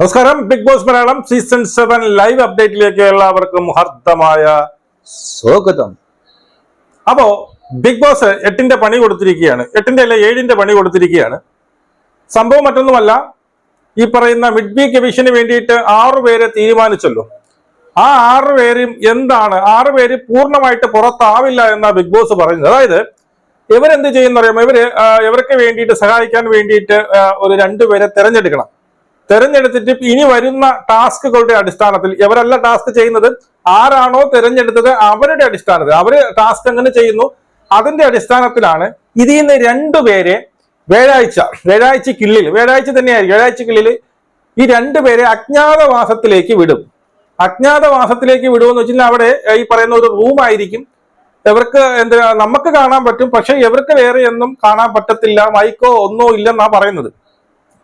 നമസ്കാരം. Big boss Malayalam season seven live അപ്ഡേറ്റിലേക്ക് എല്ലാവർക്കും ഹർദ്ദമായ സ്വാഗതം. അപ്പോ ബിഗ് ബോസ് എട്ടിന്റെ പണി കൊടുത്തിരിക്കുകയാണ്. എട്ടിന്റെ അല്ല ഏഴിന്റെ പണി കൊടുത്തിരിക്കുകയാണ്. സംഭവം മറ്റൊന്നുമല്ല ഈ പറയുന്ന മിഡ് വീക്ക് എവിഷന് വേണ്ടിയിട്ട് ആറു പേരെ തീരുമാനിച്ചല്ലോ. ആ ആറ് പേരും എന്താണ്? ആറ് പേര് പൂർണമായിട്ട് പുറത്താവില്ല എന്ന ബിഗ് ബോസ് പറയുന്നത്. അതായത് ഇവരെന്ത് ചെയ്യുന്ന പറയുമ്പോൾ ഇവർ ഇവർക്ക് വേണ്ടിയിട്ട് സഹായിക്കാൻ വേണ്ടിയിട്ട് ഒരു രണ്ടുപേരെ തെരഞ്ഞെടുക്കണം. തെരഞ്ഞെടുത്തിട്ട് ഇനി വരുന്ന ടാസ്കുകളുടെ അടിസ്ഥാനത്തിൽ ഇവരല്ല ടാസ്ക് ചെയ്യുന്നത്. ആരാണോ തെരഞ്ഞെടുത്തത് അവരുടെ അടിസ്ഥാനത്തിൽ അവർ ടാസ്ക് എങ്ങനെ ചെയ്യുന്നു? അതിന്റെ അടിസ്ഥാനത്തിലാണ് ഇതിൽ നിന്ന് രണ്ടുപേരെ വ്യാഴാഴ്ച വ്യാഴാഴ്ചക്കുള്ളിൽ വ്യാഴാഴ്ച തന്നെയായിരിക്കും വ്യാഴാഴ്ചക്കുള്ളിൽ ഈ രണ്ടുപേരെ അജ്ഞാതവാസത്തിലേക്ക് വിടും. അജ്ഞാതവാസത്തിലേക്ക് വിടുമെന്ന് വെച്ചാൽ അവിടെ ഈ പറയുന്ന ഒരു റൂം ആയിരിക്കും. ഇവർക്ക് എന്താ നമുക്ക് കാണാൻ പറ്റും പക്ഷെ ഇവർക്ക് വേറെ ഒന്നും കാണാൻ പറ്റത്തില്ല മൈക്കോ ഒന്നോ ഇല്ലെന്നാ പറയുന്നത്.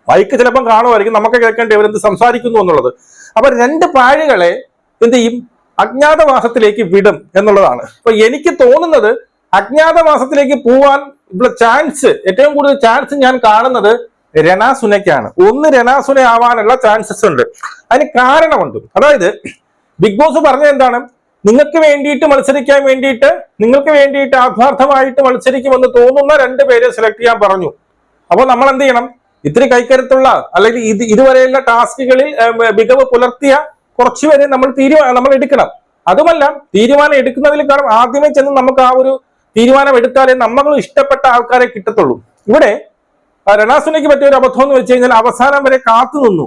മൈക്ക് ചിലപ്പം കാണുമായിരിക്കും നമുക്ക് കേൾക്കേണ്ടി അവരെന്ത് സംസാരിക്കുന്നു എന്നുള്ളത്. അപ്പൊ രണ്ട് പാഴികളെ എന്ത് ചെയ്യും? അജ്ഞാതവാസത്തിലേക്ക് വിടും എന്നുള്ളതാണ്. അപ്പൊ എനിക്ക് തോന്നുന്നത് അജ്ഞാതവാസത്തിലേക്ക് പോവാൻ ഇവിടെ ചാൻസ് ഏറ്റവും കൂടുതൽ ചാൻസ് ഞാൻ കാണുന്നത് രണാസുനയ്ക്കാണ്. ഒന്ന് രണാസുന ആവാനുള്ള ചാൻസസ് ഉണ്ട്. അതിന് കാരണമുണ്ട്. അതായത് ബിഗ് ബോസ് പറഞ്ഞ എന്താണ്? നിങ്ങൾക്ക് വേണ്ടിയിട്ട് മത്സരിക്കാൻ വേണ്ടിയിട്ട് നിങ്ങൾക്ക് വേണ്ടിയിട്ട് ആത്മാർത്ഥമായിട്ട് മത്സരിക്കുമെന്ന് തോന്നുന്ന രണ്ട് പേരെ സെലക്ട് ചെയ്യാൻ പറഞ്ഞു. അപ്പോൾ നമ്മൾ എന്ത് ചെയ്യണം? ഇത്തിരി കൈക്കരുത്തുള്ള അല്ലെങ്കിൽ ഇത് ഇതുവരെയുള്ള ടാസ്കുകളിൽ മികവ് പുലർത്തിയ കുറച്ചുപേരെ നമ്മൾ തീരുമാനം നമ്മൾ എടുക്കണം. അതുമല്ല തീരുമാനം എടുക്കുന്നതിൽ കാരണം ആദ്യമേ ചെന്ന് നമുക്ക് ആ ഒരു തീരുമാനം എടുത്താലേ നമ്മൾ ഇഷ്ടപ്പെട്ട ആൾക്കാരെ കിട്ടത്തുള്ളൂ. ഇവിടെ രണാസുനയ്ക്ക് പറ്റിയ ഒരു അബദ്ധം എന്ന് വെച്ച് കഴിഞ്ഞാൽ അവസാനം വരെ കാത്തു നിന്നു.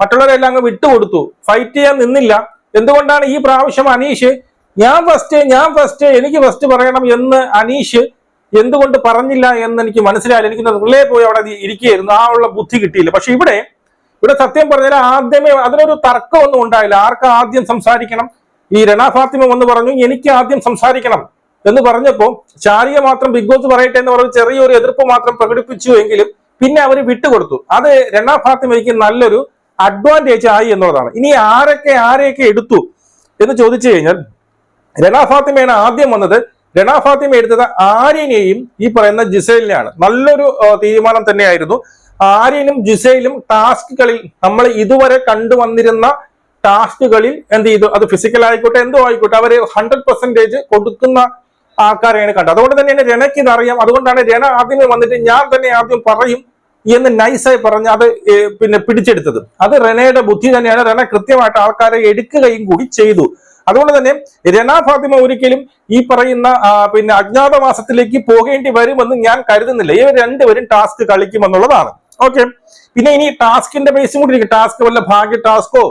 മറ്റുള്ളവരെല്ലാം അങ്ങ് വിട്ടുകൊടുത്തു. ഫൈറ്റ് ചെയ്യാൻ നിന്നില്ല. എന്തുകൊണ്ടാണ് ഈ പ്രാവശ്യം അനീഷ് ഞാൻ ഫസ്റ്റ് ഞാൻ ഫസ്റ്റ് എനിക്ക് ഫസ്റ്റ് പറയണം എന്ന് അനീഷ് എന്തുകൊണ്ട് പറഞ്ഞില്ല എന്ന് എനിക്ക് മനസ്സിലായില്ല. എനിക്ക് റിലേ പോയി അവിടെ ഇരിക്കുകയായിരുന്നു. ആ ഉള്ള ബുദ്ധി കിട്ടിയില്ല. പക്ഷെ ഇവിടെ ഇവിടെ സത്യം പറഞ്ഞാൽ ആദ്യമേ അതിനൊരു തർക്കമൊന്നും ഉണ്ടായില്ല. ആർക്ക് ആദ്യം സംസാരിക്കണം? ഈ രണ ഫാത്തിമ വന്ന് പറഞ്ഞു എനിക്ക് ആദ്യം സംസാരിക്കണം. എന്ന് പറഞ്ഞപ്പോൾ ചാരിയ മാത്രം ബിഗ് ബോസ് പറയട്ടെ എന്ന് പറഞ്ഞ് ചെറിയൊരു എതിർപ്പ് മാത്രം പ്രകടിപ്പിച്ചു എങ്കിലും പിന്നെ അവർ വിട്ടുകൊടുത്തു. അത് രണ ഫാത്തിമയ്ക്ക് നല്ലൊരു അഡ്വാന്റേജ് ആയി എന്നുള്ളതാണ്. ഇനി ആരൊക്കെ ആരെയൊക്കെ എടുത്തു എന്ന് ചോദിച്ചു കഴിഞ്ഞാൽ രണ ഫാത്തിമയാണ് ആദ്യം വന്നത് രണ ഫാത്തിമ എടുത്തത് ആര്യനെയും ഈ പറയുന്ന ജിസൈലിനെയാണ്. നല്ലൊരു തീരുമാനം തന്നെയായിരുന്നു. ആര്യനും ജിസൈലും ടാസ്കുകളിൽ നമ്മൾ ഇതുവരെ കണ്ടുവന്നിരുന്ന ടാസ്കുകളിൽ എന്ത് ചെയ്തു? അത് ഫിസിക്കൽ ആയിക്കോട്ടെ എന്തോ ആയിക്കോട്ടെ അവർ ഹൺഡ്രഡ് പെർസെന്റേജ് കൊടുക്കുന്ന ആൾക്കാരെയാണ് കണ്ടത്. അതുകൊണ്ട് തന്നെയാണ് രണയ്ക്ക് ഇതറിയാം അതുകൊണ്ടാണ് രണ ആദ്യമേ വന്നിട്ട് ഞാൻ തന്നെ ആദ്യം പറയും എന്ന് നൈസായി പറഞ്ഞ് അത് പിന്നെ പിടിച്ചെടുത്തത്. അത് റെനയുടെ ബുദ്ധി തന്നെയാണ്. റെന കൃത്യമായിട്ട് ആൾക്കാരെ എടുക്കുകയും കൂടി ചെയ്തു. അതുകൊണ്ട് തന്നെ രണ ഫാത്തിമ ഒരിക്കലും ഈ പറയുന്ന പിന്നെ അജ്ഞാതവാസത്തിലേക്ക് പോകേണ്ടി വരുമെന്ന് ഞാൻ കരുതുന്നില്ല. ഇവർ രണ്ടുപേരും ടാസ്ക് കളിക്കുമെന്നുള്ളതാണ് ഓക്കെ പിന്നെ ഇനി ടാസ്കിന്റെ ബേസും കൂടി ഇരിക്കും. ടാസ്ക് വല്ല ഭാഗ്യ ടാസ്കോ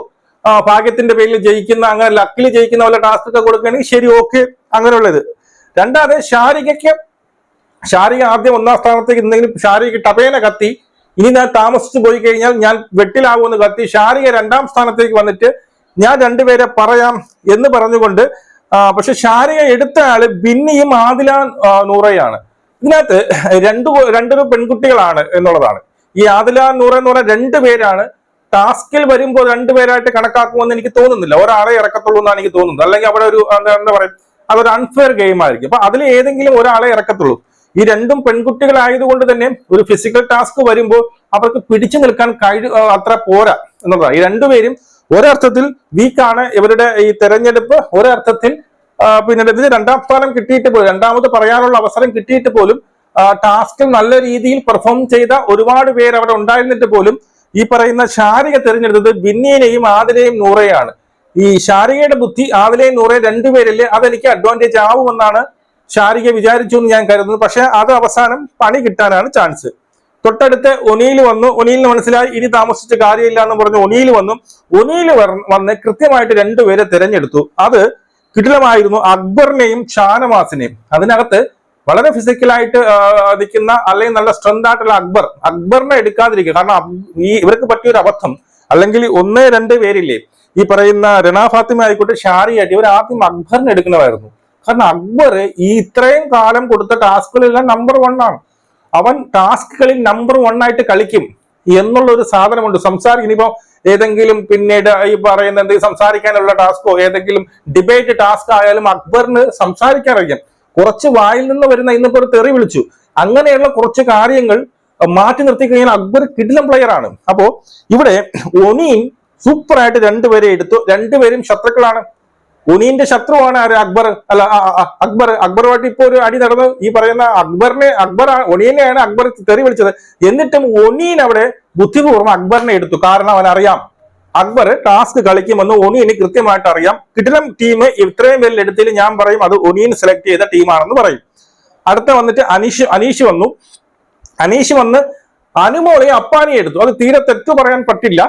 ഭാഗ്യത്തിന്റെ പേരിൽ ജയിക്കുന്ന അങ്ങനെ ലക്കിൽ ജയിക്കുന്ന വല്ല ടാസ്ക് ഒക്കെ കൊടുക്കുകയാണെങ്കിൽ ശരി ഓക്കെ അങ്ങനെയുള്ളത്. രണ്ടാമത് ശാരികയ്ക്ക് ശാരിക ആദ്യം ഒന്നാം സ്ഥാനത്തേക്ക് എന്തെങ്കിലും ശാരിക ടപേന കത്തി. ഇനി ഞാൻ താമസിച്ചു പോയി കഴിഞ്ഞാൽ ഞാൻ വെട്ടിലാവുമെന്ന് കത്തി ശാരിക രണ്ടാം സ്ഥാനത്തേക്ക് വന്നിട്ട് ഞാൻ രണ്ടുപേരെ പറയാം എന്ന് പറഞ്ഞുകൊണ്ട് പക്ഷെ ഷാരിക എടുത്ത ആൾ ബിന്നിയും ആദില നൂറയാണ്. ഇതിനകത്ത് രണ്ടു രണ്ടൊരു പെൺകുട്ടികളാണ് എന്നുള്ളതാണ്. ഈ ആദില നൂറ എന്ന് പറഞ്ഞ രണ്ടുപേരാണ് ടാസ്കിൽ വരുമ്പോൾ രണ്ടുപേരായിട്ട് കണക്കാക്കുമെന്ന് എനിക്ക് തോന്നുന്നില്ല. ഒരാളെ ഇറക്കത്തുള്ളൂ എന്നാണ് എനിക്ക് തോന്നുന്നത്. അല്ലെങ്കിൽ അവിടെ ഒരു എന്താ എന്താ പറയുക അതൊരു അൺഫെയർ ഗെയിം ആയിരിക്കും. അപ്പൊ അതിൽ ഏതെങ്കിലും ഒരാളെ ഇറക്കത്തുള്ളൂ. ഈ രണ്ടും പെൺകുട്ടികളായതുകൊണ്ട് തന്നെ ഒരു ഫിസിക്കൽ ടാസ്ക് വരുമ്പോൾ അവർക്ക് പിടിച്ചു നിൽക്കാൻ കഴി അത്ര പോരാ എന്നുള്ളതാണ്. ഈ രണ്ടുപേരും ഒരർത്ഥത്തിൽ വീക്കാണ് ഇവരുടെ ഈ തെരഞ്ഞെടുപ്പ്. ഒരർത്ഥത്തിൽ പിന്നെ ഇതിന് രണ്ടാം സ്ഥാനം കിട്ടിയിട്ട് പോലും രണ്ടാമത് പറയാനുള്ള അവസരം കിട്ടിയിട്ട് പോലും ടാസ്കിൽ നല്ല രീതിയിൽ പെർഫോം ചെയ്ത ഒരുപാട് പേര് അവിടെ ഉണ്ടായിരുന്നിട്ട് പോലും ഈ പറയുന്ന ശാരിക തിരഞ്ഞെടുത്തത് ബിന്നിയെയും ആദിലെയും നൂറയാണ്. ഈ ശാരികയുടെ ബുദ്ധി ആദിലെയും നൂറയും രണ്ടുപേരല്ലേ അതെനിക്ക് അഡ്വാന്റേജ് ആവുമെന്നാണ് ശാരിക വിചാരിച്ചു എന്ന് ഞാൻ കരുതുന്നത് പക്ഷെ അത് അവസാനം പണി കിട്ടാനാണ് ചാൻസ് തൊട്ടടുത്ത് ഒനിയിൽ വന്നു. ഒനീലിന് മനസ്സിലായി ഇനി താമസിച്ച് കാര്യമില്ല എന്ന് പറഞ്ഞു ഒനിയിൽ വന്നു. ഒനിയിൽ വന്ന് കൃത്യമായിട്ട് രണ്ടുപേരെ തിരഞ്ഞെടുത്തു. അത് കിടിലമായിരുന്നു. അക്ബറിനെയും ഷാനവാസിനെയും. അതിനകത്ത് വളരെ ഫിസിക്കലായിട്ട് നിൽക്കുന്ന അല്ലെങ്കിൽ നല്ല സ്ട്രെങ്ത് ആയിട്ടുള്ള അക്ബർ. അക്ബറിനെ എടുക്കാതിരിക്കുക. കാരണം ഈ ഇവർക്ക് പറ്റിയ ഒരു അബദ്ധം. അല്ലെങ്കിൽ ഒന്നേ രണ്ട് പേരില്ലേ. ഈ പറയുന്ന രണാഫാത്തിമ ആയിക്കോട്ടെ ഷാരി ആയിട്ട് ഇവർ ആദ്യം അക്ബറിനെ എടുക്കണമായിരുന്നു കാരണം അക്ബർ ഈ ഇത്രയും കാലം കൊടുത്ത ടാസ്കുകളെല്ലാം നമ്പർ വൺ ആണ്. അവൻ ടാസ്കുകളിൽ നമ്പർ വൺ ആയിട്ട് കളിക്കും എന്നുള്ള ഒരു സാധനമുണ്ട്. സംസാരിക്കും ഇനിയിപ്പോ ഏതെങ്കിലും പിന്നീട് ഈ പറയുന്ന എന്തെങ്കിലും സംസാരിക്കാനുള്ള ടാസ്കോ ഏതെങ്കിലും ഡിബേറ്റ് ടാസ്ക് ആയാലും അക്ബറിന് സംസാരിക്കാൻ അറിയാം കുറച്ച് വായിൽ നിന്ന് വരുന്ന ഇന്നിപ്പോ ഒരു തെറി വിളിച്ചു. അങ്ങനെയുള്ള കുറച്ച് കാര്യങ്ങൾ മാറ്റി നിർത്തി കഴിഞ്ഞാൽ അക്ബർ കിടിലം പ്ലെയർ ആണ്. അപ്പോ ഇവിടെ ഒനിയും സൂപ്പറായിട്ട് രണ്ടുപേരെ എടുത്തു. രണ്ടുപേരും ശത്രുക്കളാണ്. ഒനീന്റെ ശത്രുവാണ് ആര്? അക്ബർ. അല്ല അക്ബർ. അക്ബറുമായിട്ട് ഇപ്പൊ ഒരു അടി നടന്നു. ഈ പറയുന്ന അക്ബറിനെ അക്ബർ ഒണീനെയാണ് അക്ബർ തെറി വിളിച്ചത്. എന്നിട്ടും ഒണീൻ അവിടെ ബുദ്ധിപൂർവം അക്ബറിനെ എടുത്തു. കാരണം അവൻ അറിയാം അക്ബർ ടാസ്ക് കളിക്കുമെന്ന് ഒണീന് കൃത്യമായിട്ട് അറിയാം. കിടിലം ടീം ഇത്രയും പേരിൽ എടുത്തതിൽ ഞാൻ പറയും അത് ഒണീൻ സെലക്ട് ചെയ്ത ടീമാണെന്ന് പറയും. അടുത്ത വന്നിട്ട് അനീഷ് അനീഷ് വന്നു. അനീഷ് വന്ന് അനുമോളി അപ്പാനി എടുത്തു. അത് തീരെ തെറ്റു പറയാൻ പറ്റില്ല.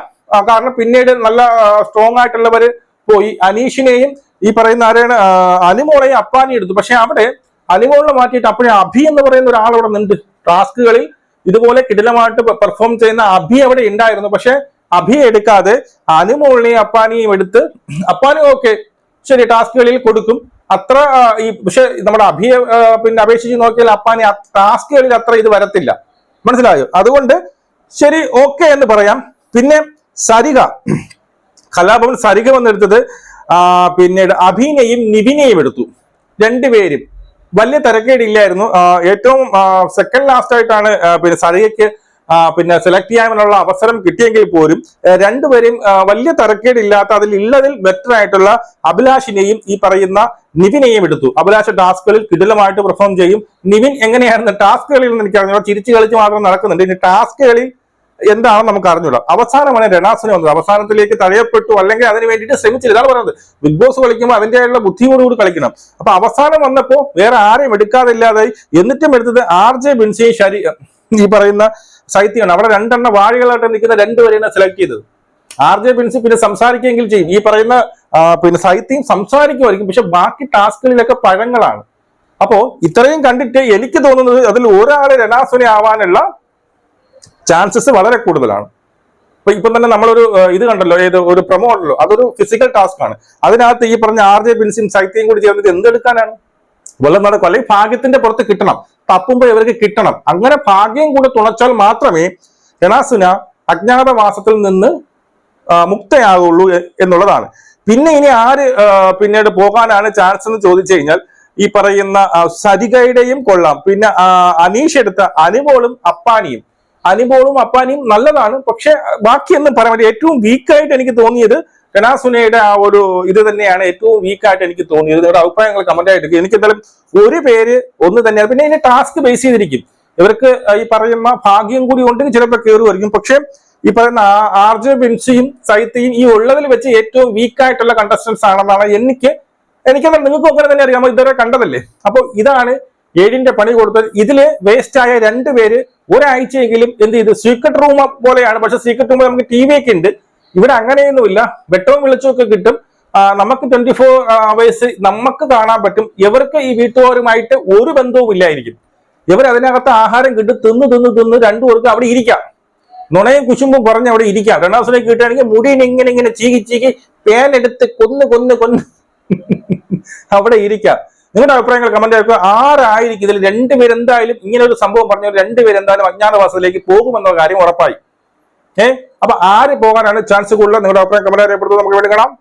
കാരണം പിന്നീട് നല്ല സ്ട്രോങ് ആയിട്ടുള്ളവര് പോയി. അനീഷിനെയും ഈ പറയുന്ന ആരെയാണ് അനിമോളെയും അപ്പാനിയും എടുത്തു. പക്ഷെ അവിടെ അനുമോളിനെ മാറ്റിയിട്ട് അപ്പോഴേ അഭി എന്ന് പറയുന്ന ഒരാൾ അവിടെ നിന്നുണ്ട്. ടാസ്കുകളിൽ ഇതുപോലെ കിടിലമായിട്ട് പെർഫോം ചെയ്യുന്ന അഭി അവിടെ ഉണ്ടായിരുന്നു. പക്ഷെ അഭിയെ എടുക്കാതെ അനുമോളിനെയും അപ്പാനിയും എടുത്ത് അപ്പാനി ഓക്കെ ശരി ടാസ്കുകളിൽ കൊടുക്കും. അത്ര ഈ പക്ഷെ നമ്മുടെ അഭിയെ പിന്നെ അപേക്ഷിച്ച് നോക്കിയാൽ അപ്പാനി ടാസ്കുകളിൽ അത്ര ഇത് വരത്തില്ല. മനസ്സിലായോ? അതുകൊണ്ട് ശരി ഓക്കെ എന്ന് പറയാം. പിന്നെ സരിക. കലാഭവൻ സരിക വന്നെടുത്തത് പിന്നീട് അഭിനയും നിബിനയും എടുത്തു. രണ്ടുപേരും. വലിയ തിരക്കേടില്ലായിരുന്നു. ഏറ്റവും സെക്കൻഡ് ലാസ്റ്റ് ആയിട്ടാണ് പിന്നെ സരികയ്ക്ക് പിന്നെ സെലക്ട് ചെയ്യാനുള്ള അവസരം കിട്ടിയെങ്കിൽ പോലും രണ്ടുപേരും വലിയ തിരക്കേടില്ലാത്ത അതിൽ ഉള്ളതിൽ ബെറ്റർ ആയിട്ടുള്ള അഭിലാഷിനെയും ഈ പറയുന്ന നിവിനെയും എടുത്തു. അഭിലാഷ് ടാസ്കുകളിൽ കിടിലമായിട്ട് പെർഫോം ചെയ്യും. നിവിൻ എങ്ങനെയായിരുന്നു? ടാസ്കുകളിൽ നിന്ന് എനിക്ക് ചിരിച്ചു കളിച്ച് മാത്രം നടക്കുന്നുണ്ട്. ഇനി ടാസ്കുകളിൽ എന്താണെന്ന് നമുക്ക് അറിഞ്ഞൂടാ. അവസാനമാണ് രണാസിന് വന്നത്. അവസാനത്തിലേക്ക് തഴയപ്പെട്ടു അല്ലെങ്കിൽ അതിന് വേണ്ടിയിട്ട് ശ്രമിച്ചില്ല. ഇതാണ് പറയുന്നത്. ബിഗ് ബോസ് കളിക്കുമ്പോൾ അതിന്റെയുള്ള ബുദ്ധിയോടുകൂടി കളിക്കണം. അപ്പൊ അവസാനം വന്നപ്പോൾ വേറെ ആരെയും എടുക്കാതെ ഇല്ലാതായി. എന്നിട്ടും എടുത്തത് ആർ ജെ ബിൻസിയെ ശരി ഈ പറയുന്ന സൈത്യമാണ് അവിടെ രണ്ടെണ്ണ വാഴികളായിട്ട് നിൽക്കുന്ന രണ്ടുപേരെയാണ് സെലക്ട് ചെയ്തത്. ആർ ജെ ബിൻസി പിന്നെ സംസാരിക്കുകയെങ്കിൽ ചെയ്യും. ഈ പറയുന്ന പിന്നെ സൈത്യം സംസാരിക്കുമായിരിക്കും. പക്ഷെ ബാക്കി ടാസ്കുകളിലൊക്കെ പഴങ്ങളാണ്. അപ്പോ ഇത്രയും കണ്ടിട്ട് എനിക്ക് തോന്നുന്നത് അതിൽ ഒരാളെ രണാസുനെ ആവാനുള്ള ചാൻസസ് വളരെ കൂടുതലാണ്. അപ്പൊ ഇപ്പം തന്നെ നമ്മളൊരു ഇത് കണ്ടല്ലോ ഏത് ഒരു പ്രൊമോ ഉണ്ടല്ലോ അതൊരു ഫിസിക്കൽ ടാസ്ക് ആണ്. അതിനകത്ത് ഈ പറഞ്ഞ ആർ ജെ ബിൻസിയും സൈത്യയും കൂടി ചേർന്നിട്ട് എന്തെടുക്കാനാണ്? വെള്ളം നടക്കും. അല്ലെങ്കിൽ ഭാഗ്യത്തിന്റെ പുറത്ത് കിട്ടണം. തപ്പുമ്പോൾ ഇവർക്ക് കിട്ടണം. അങ്ങനെ ഭാഗ്യം കൂടെ തുണച്ചാൽ മാത്രമേ രണാസുന അജ്ഞാതവാസത്തിൽ നിന്ന് മുക്തയാകുള്ളൂ എന്നുള്ളതാണ്. പിന്നെ ഇനി ആര് പിന്നീട് പോകാനാണ് ചാൻസ് എന്ന് ചോദിച്ചു കഴിഞ്ഞാൽ ഈ പറയുന്ന സരികയുടെയും കൊള്ളാം. പിന്നെ അനീഷ് എടുത്ത അനിമോളും അപ്പാനിയും. അനിമോളും അപ്പാനിയും നല്ലതാണ്. പക്ഷെ ബാക്കിയൊന്നും പറയാൻ പറ്റില്ല. ഏറ്റവും വീക്കായിട്ട് എനിക്ക് തോന്നിയത് കനാസുനയുടെ ആ ഒരു ഇത് തന്നെയാണ് ഏറ്റവും വീക്കായിട്ട് എനിക്ക് തോന്നിയത്. നിങ്ങളുടെ അഭിപ്രായങ്ങൾ കമന്റ് ആയിട്ട് എനിക്ക് എന്തായാലും ഒരു പേര് ഒന്ന് തന്നെയാണ്. പിന്നെ ഇതിന് ടാസ്ക് ബേസ് ചെയ്തിരിക്കും. ഇവർക്ക് ഈ പറയുന്ന ഭാഗ്യം കൂടി ഉണ്ടെങ്കിൽ ചിലപ്പോൾ കയറുമായിരിക്കും. പക്ഷെ ഈ പറയുന്ന ആർ ബിൻസിയും സൈത്തയും ഈ ഉള്ളതിൽ വെച്ച് ഏറ്റവും വീക്കായിട്ടുള്ള കണ്ടസ്റ്റൻസ് ആണെന്നാണ് എനിക്ക് എനിക്കത് നിങ്ങൾക്കും അങ്ങനെ തന്നെ അറിയാമോ ഇതുവരെ കണ്ടതല്ലേ? അപ്പൊ ഇതാണ് ഏഴിന്റെ പണി കൊടുത്തത്. ഇതിൽ വേസ്റ്റ് ആയ രണ്ടുപേര് ഒരാഴ്ചയെങ്കിലും എന്ത് ചെയ്ത്? സീക്രട്ട് റൂം പോലെയാണ്. പക്ഷെ സീക്രട്ട് റൂം നമുക്ക് ടി വി ഒക്കെ ഉണ്ട്. ഇവിടെ അങ്ങനെയൊന്നുമില്ല. വെട്ടവും വിളിച്ചൊക്കെ കിട്ടും. നമുക്ക് ട്വന്റി ഫോർ അവേഴ്സ് നമുക്ക് കാണാൻ പറ്റും. ഇവർക്ക് ഈ വീട്ടുകാരുമായിട്ട് ഒരു ബന്ധവും ഇല്ലായിരിക്കും. ഇവർ അതിനകത്ത് ആഹാരം കിട്ടും. തിന്ന് തിന്ന് തിന്ന് രണ്ടു പേർക്ക് അവിടെ ഇരിക്കാം. നുണയും കുശുമ്പും കുറഞ്ഞ് അവിടെ ഇരിക്കാം. രണ്ടാമസിനെ കിട്ടുകയാണെങ്കിൽ മുടിയിൽ ഇങ്ങനെ ഇങ്ങനെ ചീകി ചീകി പേനെടുത്ത് കൊന്ന് കൊന്ന് കൊന്ന് അവിടെ ഇരിക്കാം. നിങ്ങളുടെ അഭിപ്രായങ്ങൾ കമന്റ് ആക്കുക ആരായിരിക്കും ഇതിൽ രണ്ടുപേരെന്തായാലും ഇങ്ങനെ ഒരു സംഭവം പറഞ്ഞാൽ രണ്ടുപേരെന്തായാലും അജ്ഞാതവാസത്തിലേക്ക് പോകുമെന്ന കാര്യം ഉറപ്പായി. ഏഹ് അപ്പൊ ആര് പോകാനാണ് ചാൻസ് കൂടുതൽ? നിങ്ങളുടെ അഭിപ്രായം കമന്റ് അറിയപ്പെടുന്നത് നമുക്ക് വേണ്ടി കാണാം.